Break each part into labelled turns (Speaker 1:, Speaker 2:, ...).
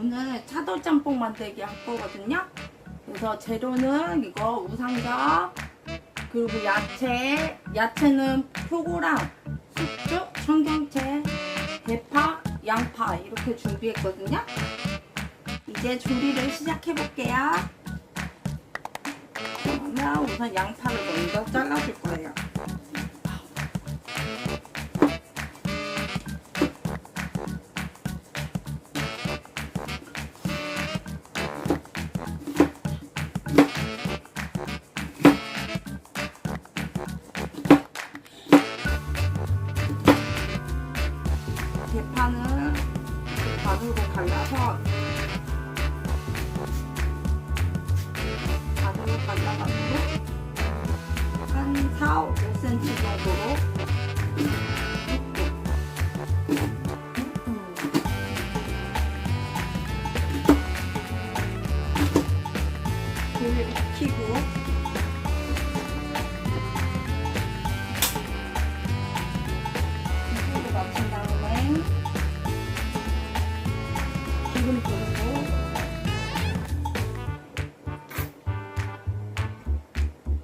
Speaker 1: 오늘 차돌짬뽕 만들기 할 거거든요. 그래서 재료는 이거 우상겹 그리고 야채, 야채는 표고랑 숙주, 청경채, 대파, 양파 이렇게 준비했거든요. 이제 조리를 시작해 볼게요. 그러면 우선 양파를 먼저 잘라줄 거예요.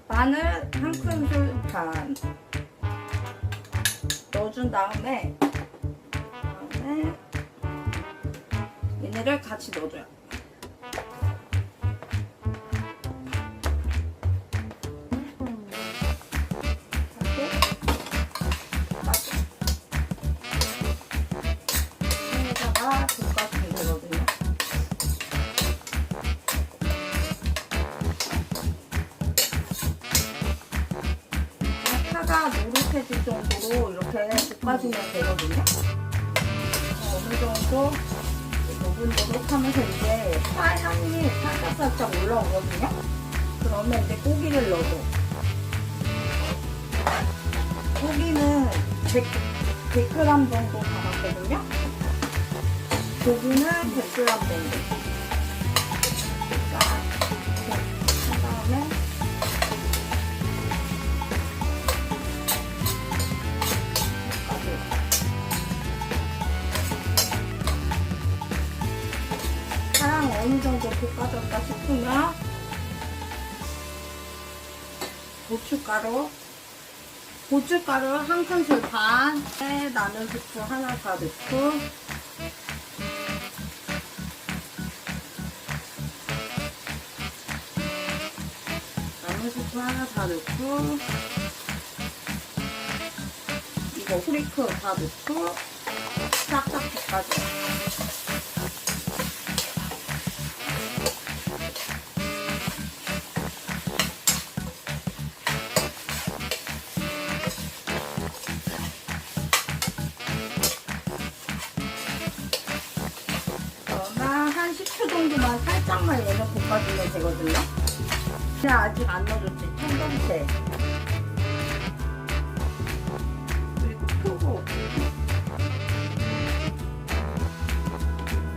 Speaker 1: 마늘 한 큰술 반 넣어준 다음에 다음에 얘네를 같이 넣어줘요. 파가 노릇해질 정도로 이렇게 볶아주면 되거든요. 어, 어느 정도 노릇노릇하면서 이제 파 향이 살짝살짝 올라오거든요. 그러면 이제 고기를 넣어줘. 고기는 100, 100g 정도 담았거든요. 고기는 100g 정도. 어느 정도 볶아졌다 싶으면 고춧가루 고춧가루 한 큰술 반에 마늘 후추 하나 다 넣고. 마늘 후추 하나 다 넣고. 이거 후리크 다 넣고. 싹싹 볶아줘 한 10초 정도만 살짝만 얘는 볶아주면 되거든요. 근데 아직 안 넣어줬지, 청경채. 그리고 표고.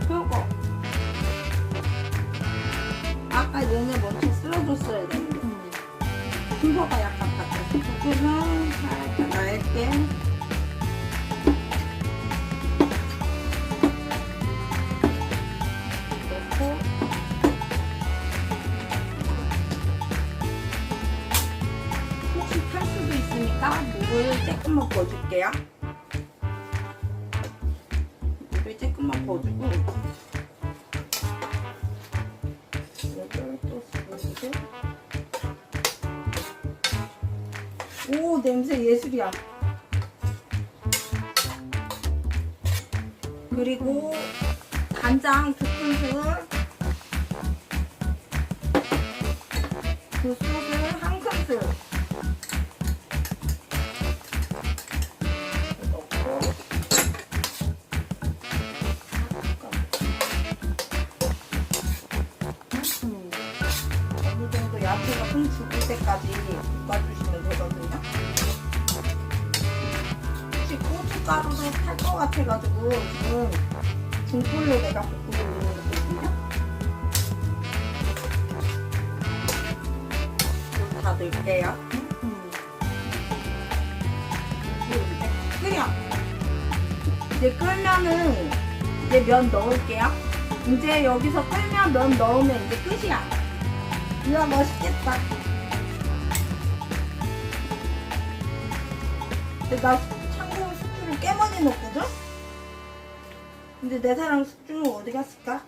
Speaker 1: 표고. 아까 얘네 먼저 조금만 부어줄게요. 물을 조금만 부어주고 오 냄새 예술이야. 그리고 간장 두 큰술 그 소스 흠 죽을 때까지 볶아주시면 되거든요. 혹시 고춧가루도 탈 것 같아가지고 지금 중불로 내가 볶고 있는 거거든요. 다 넣을게요. 음. 끓여. 이제 끓면은 이제 면 넣을게요. 이제 여기서 끓면 면 넣으면 이제 끝이야. 이야 맛있겠다. 근데 나 참고로 숙주를 꽤 많이 넣거든? 근데 내 사랑 숙주는 어디 갔을까?